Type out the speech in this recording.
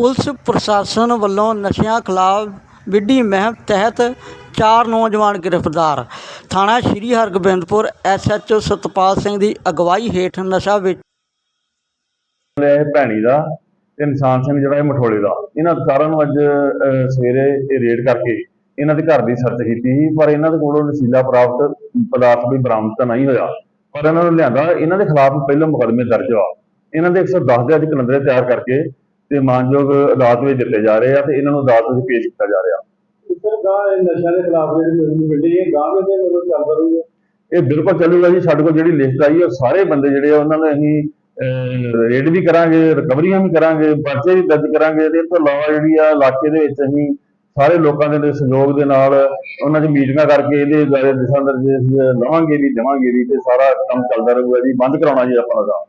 Police ਪ੍ਰਸ਼ਾਸਨ ਵੱਲੋਂ ਨਸ਼ਿਆਂ ਖਿਲਾਫ ਵਿੱਢੀ ਮੁਹਿੰਮ ਤਹਿਤ ਚਾਰ ਨੌਜਵਾਨ ਗ੍ਰਿਫਤਾਰ। ਥਾਣਾ ਸ਼੍ਰੀ ਹਰਗੋਬਿੰਦਪੁਰ ਐਸਐਚਓ ਸਤਪਾਲ ਸਿੰਘ ਦੀ ਅਗਵਾਈ ਹੇਠ ਨਸ਼ਾ ਵੇਚ ਇਹ ਭੈਣੀ ਦਾ ਤੇ ਨਿਸ਼ਾਨ ਸਿੰਘ ਜਿਹੜਾ ਇਹ ਮਠੋਲੇ ਦਾ। ਇਹਨਾਂ ਸਾਰਿਆਂ ਨੂੰ ਅੱਜ ਅਹ, ਸਵੇਰੇ ਇਹ ਰੇਡ ਕਰਕੇ ਇਹਨਾਂ ਦੇ ਘਰ ਦੀ ਸਰਚ ਕੀਤੀ ਸੀ ਪਰ ਇਹਨਾਂ ਦੇ ਕੋਲੋਂ ਨਸ਼ੀਲਾ ਪ੍ਰਾਪਤ ਪਦਾਰਥ ਵੀ ਬਰਾਮਦ ਤਾਂ ਨਹੀਂ ਹੋਇਆ। ਪਰ ਇਹਨਾਂ ਨੂੰ ਲਿਆਂਦਾ ਇਹਨਾਂ ਦੇ ਖਿਲਾਫ ਪਹਿਲਾਂ ਮੁਕੱਦਮੇ ਦਰਜ ਹੋਇਆ ਇਹਨਾਂ ਦੇ 110 ਦੇ ਅੱਜ ਕਲੰਦਰੇ ਤਿਆਰ ਕਰਕੇ ਤੇ ਮਾਨਯੋਗ ਅਦਾਲਤ ਵਿੱਚ ਦਿੱਤੇ ਜਾ ਰਹੇ ਆ ਤੇ ਇਹਨਾਂ ਨੂੰ ਅਦਾਲਤ ਵਿੱਚ ਪੇਸ਼ ਕੀਤਾ ਜਾ ਰਿਹਾ। ਸਰ ਗਾਂ ਦੇ ਖਿਲਾਫ ਜਿਹੜੀ ਮੁਹਿੰਮ ਵਿੱਢੀ ਹੈ ਗਾਂ ਵਿੱਚ ਇਹ ਬਿਲਕੁਲ ਚੱਲੂਗਾ ਜੀ ਸਾਡੇ ਕੋਲ ਜਿਹੜੀ ਲਿਸਟ ਆਈ ਹੈ ਸਾਰੇ ਬੰਦੇ ਜਿਹੜੇ ਆ ਉਹਨਾਂ ਨੂੰ ਅਸੀਂ ਰੇਡ ਵੀ ਕਰਾਂਗੇ ਰਿਕਵਰੀਆਂ ਵੀ ਕਰਾਂਗੇ ਪਰਚੇ ਵੀ ਦਰਜ ਕਰਾਂਗੇ ਤੇ ਤੋਂ ਇਲਾਵਾ ਜਿਹੜੀ ਆ ਇਲਾਕੇ ਦੇ ਵਿੱਚ ਅਸੀਂ ਸਾਰੇ ਲੋਕਾਂ ਦੇ ਸਹਿਯੋਗ ਦੇ ਨਾਲ ਉਹਨਾਂ 'ਚ ਮੀਟਿੰਗਾਂ ਕਰਕੇ ਇਹਦੇ ਬਾਰੇ ਦਿਸ਼ਾ ਨਿਰਦੇਸ਼ ਲਵਾਂਗੇ ਵੀ ਦੇਵਾਂਗੇ ਵੀ ਤੇ ਸਾਰਾ ਕੰਮ ਚੱਲਦਾ ਰਹੂਗਾ ਜੀ ਬੰਦ ਕਰਾਉਣਾ ਜੀ ਆਪਾਂ ਦਾ